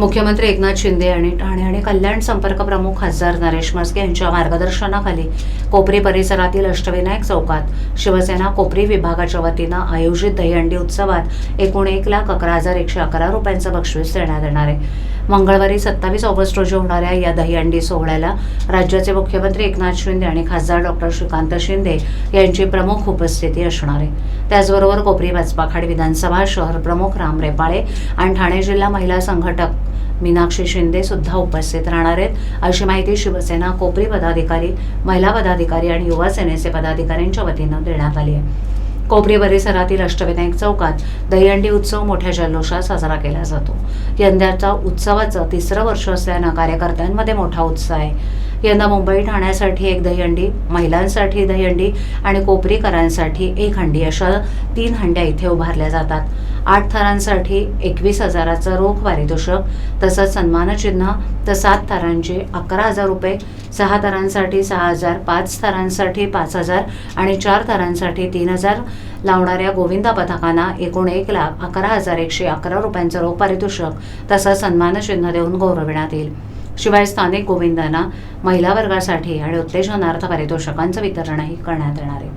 मुख्यमंत्री एकनाथ शिंदे आणि ठाणे आणि कल्याण संपर्क प्रमुख खासदार नरेश म्हस्के यांच्या मार्गदर्शनाखाली कोपरी परिसरातील अष्टविनायक चौकात शिवसेना कोपरी विभागाच्या वतीनं आयोजित दहीहंडी उत्सवात एकूण एक लाख अकरा हजार एकशे अकरा रुपयांचं बक्षीस देण्यात येणार आहे. मंगळवारी सत्तावीस ऑगस्ट रोजी होणाऱ्या या दहीहंडी सोहळ्याला राज्याचे मुख्यमंत्री एकनाथ शिंदे आणि खासदार डॉक्टर श्रीकांत शिंदे यांची प्रमुख उपस्थिती असणार आहे. त्याचबरोबर कोपरी बचपाखाड विधानसभा शहर प्रमुख राम रेपाळे आणि ठाणे जिल्हा महिला संघटक मीनाक्षी शिंदे सुद्धा उपस्थित राहणार आहेत. अशी माहिती शिवसेना कोपरी पदाधिकारी महिला पदाधिकारी आणि युवा सेनेचे पदाधिकाऱ्यांच्या वतीनं देण्यात आली आहे. कोपरी परिसरातील अष्टविनायक चौकात दहीहंडी उत्सव मोठ्या जल्लोषात साजरा केला जातो. यंदाचा उत्सवाचं तिसरं वर्ष असल्यानं कार्यकर्त्यांमध्ये मोठा उत्साह आहे. यंदा मुंबई ठाण्यासाठी एक दहीहंडी महिलांसाठी दहीहंडी आणि कोपरीकरांसाठी एक हंडी अशा तीन हंड्या इथे उभारल्या जातात. आठ थरांसाठी एकवीस हजाराचं रोख पारितोषिक तसंच सन्मानचिन्ह तर सात थरांचे अकरा हजार रुपये सहा थरांसाठी सहा हजार पाच थरांसाठी पाच हजार आणि चार थरांसाठी तीन हजार लावणाऱ्या गोविंदा पथकांना एकूण एक लाख अकरा हजार एकशे अकरा रुपयांचं रोख पारितोषिक तसंच सन्मानचिन्ह देऊन गौरविण्यात येईल. शिवाय स्थानिक गोविंदांना महिला वर्गासाठी आणि उत्तेजनार्थ पारितोषिकांचं वितरणही करण्यात येणार आहे.